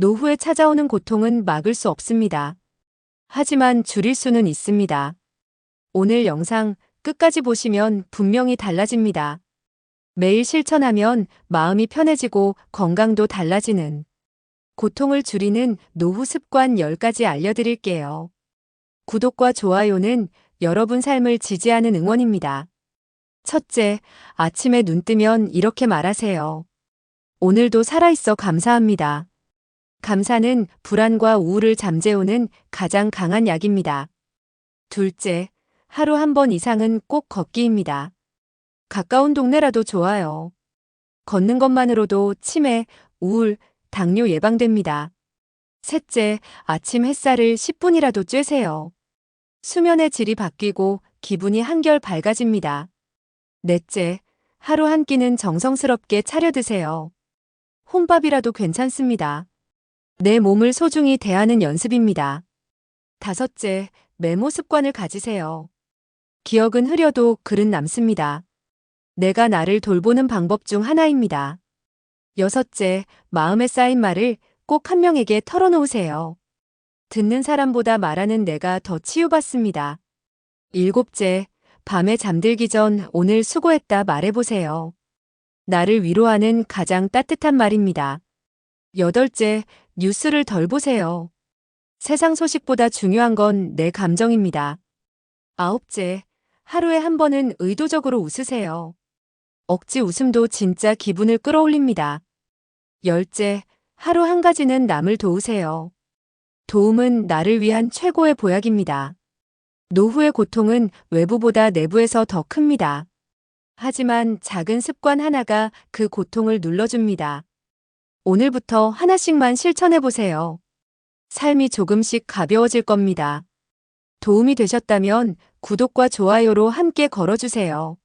노후에 찾아오는 고통은 막을 수 없습니다. 하지만 줄일 수는 있습니다. 오늘 영상 끝까지 보시면 분명히 달라집니다. 매일 실천하면 마음이 편해지고 건강도 달라지는 고통을 줄이는 노후 습관 10가지 알려드릴게요. 구독과 좋아요는 여러분 삶을 지지하는 응원입니다. 첫째, 아침에 눈 뜨면 이렇게 말하세요. 오늘도 살아있어 감사합니다. 감사는 불안과 우울을 잠재우는 가장 강한 약입니다. 둘째, 하루 한 번 이상은 꼭 걷기입니다. 가까운 동네라도 좋아요. 걷는 것만으로도 치매, 우울, 당뇨 예방됩니다. 셋째, 아침 햇살을 10분이라도 쬐세요. 수면의 질이 바뀌고 기분이 한결 밝아집니다. 넷째, 하루 한 끼는 정성스럽게 차려 드세요. 혼밥이라도 괜찮습니다. 내 몸을 소중히 대하는 연습입니다. 다섯째, 메모 습관을 가지세요. 기억은 흐려도 글은 남습니다. 내가 나를 돌보는 방법 중 하나입니다. 여섯째, 마음에 쌓인 말을 꼭 한 명에게 털어놓으세요. 듣는 사람보다 말하는 내가 더 치유받습니다. 일곱째, 밤에 잠들기 전 오늘 수고했다 말해보세요. 나를 위로하는 가장 따뜻한 말입니다. 여덟째, 뉴스를 덜 보세요. 세상 소식보다 중요한 건 내 감정입니다. 아홉째, 하루에 한 번은 의도적으로 웃으세요. 억지 웃음도 진짜 기분을 끌어올립니다. 열째, 하루 한 가지는 남을 도우세요. 도움은 나를 위한 최고의 보약입니다. 노후의 고통은 외부보다 내부에서 더 큽니다. 하지만 작은 습관 하나가 그 고통을 눌러줍니다. 오늘부터 하나씩만 실천해보세요. 삶이 조금씩 가벼워질 겁니다. 도움이 되셨다면 구독과 좋아요로 함께 걸어주세요.